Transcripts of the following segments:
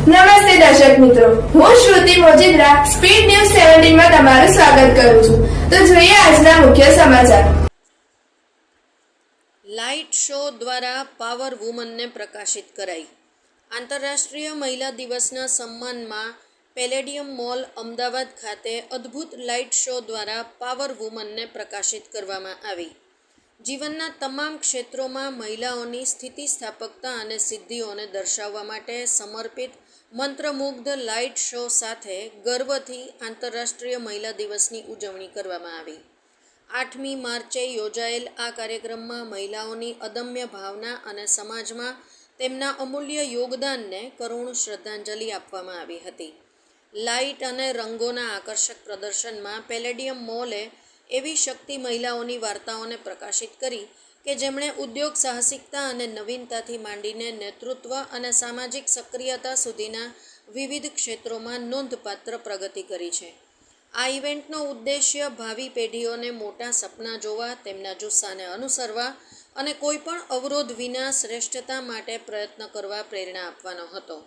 નમસ્તે દર્શક મિત્રો. હું શ્રુતિ મોજીદ્રા, સ્પીડ ન્યૂઝ સેવન્ટીનમાં તમારું સ્વાગત કરું છું. તો જોઈએ આજના મુખ્ય સમાચાર. લાઇટ શો દ્વારા પાવર વુમનને પ્રકાશિત કરાઈ. આંતરરાષ્ટ્રીય મહિલા દિવસના સન્માનમાં પેલેડિયમ મોલ, અમદાવાદ ખાતે અદ્ભુત લાઇટ શો દ્વારા પાવર વુમનને પ્રકાશિત કરવામાં આવી. જીવનના તમામ ક્ષેત્રોમાં મહિલાઓની સ્થિતિસ્થાપકતા અને સિદ્ધિઓને દર્શાવવા માટે સમર્પિત મંત્રમુગ્ધ લાઇટ શો સાથે ગર્વથી આંતરરાષ્ટ્રીય મહિલા દિવસની ઉજવણી કરવામાં આવી. આઠમી માર્ચે યોજાયેલ આ કાર્યક્રમમાં મહિલાઓની અદમ્ય ભાવના અને સમાજમાં તેમના અમૂલ્ય યોગદાનને કરુણ શ્રદ્ધાંજલિ આપવામાં આવી હતી. લાઇટ અને રંગોના આકર્ષક પ્રદર્શનમાં પેલેડિયમ મોલે એવી શક્તિ મહિલાઓની વાર્તાઓને પ્રકાશિત કરી કે જેમણે ઉદ્યોગ સાહસિકતા અને નવીનતાથી માંડીને નેતૃત્વ અને સામાજિક સક્રિયતા સુધીના વિવિધ ક્ષેત્રોમાં નોંધપાત્ર પ્રગતિ કરી છે. આ ઇવેન્ટનો ઉદ્દેશ્ય ભાવિ પેઢીઓને મોટા સપના જોવા, તેમના જુસ્સાને અનુસરવા અને કોઈપણ અવરોધ વિના શ્રેષ્ઠતા માટે પ્રયત્ન કરવા પ્રેરણા આપવાનો હતો.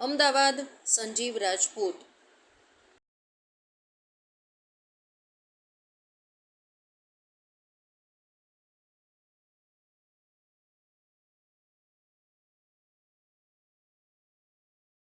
અમદાવાદ, સંજીવ રાજપૂત